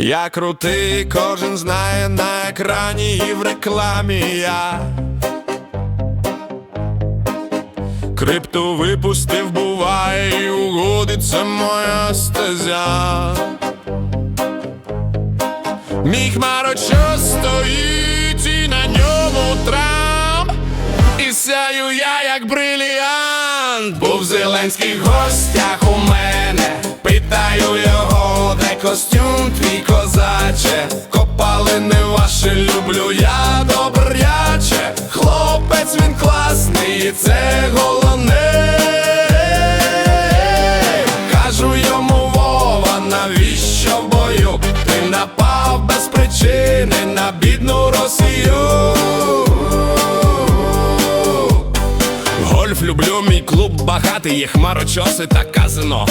Я крутий, кожен знає на екрані і в рекламі я. Крипту випустив, буває, і угоди це моя стезя. Мій хмарочос стоїть і на ньому Трамп І сяю я як бриліант Був Зеленський гостях у мене костюм твій козаче Копалини ваші люблю я добряче Хлопець він класний, це головне Кажу йому Вова, навіщо в бою? Ти напав без причини на бідну Росію. Гольф люблю, мій клуб багатий, є хмарочоси та казино.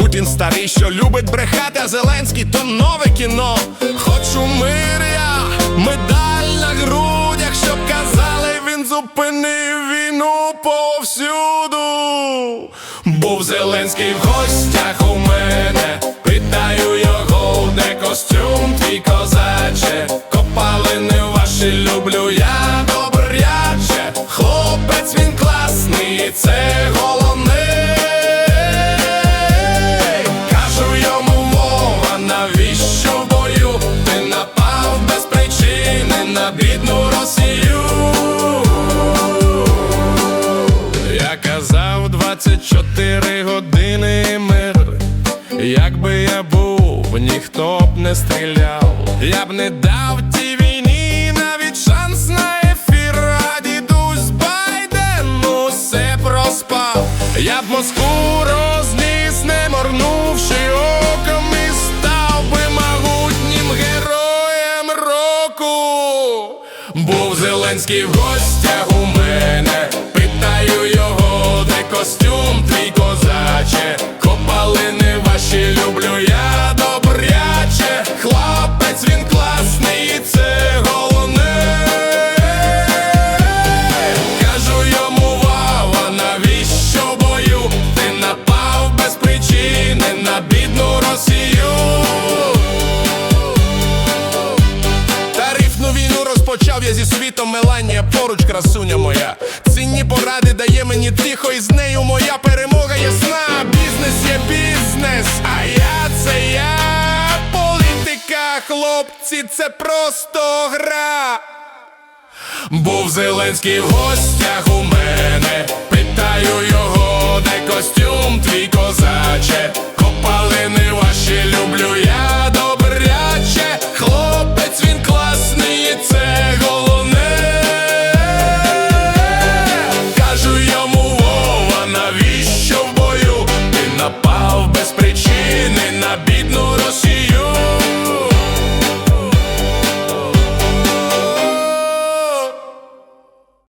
Путін старий, що любить брехати, а Зеленський то нове кіно. Хочу мир я, медаль на грудях, щоб казали, він зупинив війну повсюду. Був Зеленський в гостях у мене. Питаю його, де костюм твій козаче. Копалини ваші люблю, я бідну Я казав 24 години мир. Якби я був, ніхто б не стріляв. Я б не дав тій війні навіть шанс на ефір. А дідусь Байден усе проспав. Я б Москву Зеленський в гостях у мене. Питаю його, де костюм твій козаче. Копалини ваші зі світом Меланія поруч, красуня моя. Цінні поради дає мені тихо, і з нею моя перемога ясна. Бізнес є бізнес, а я це я. Політика, хлопці, це просто гра. Був Зеленський в гостях у мене. Питаю його, де костюм твій козаче.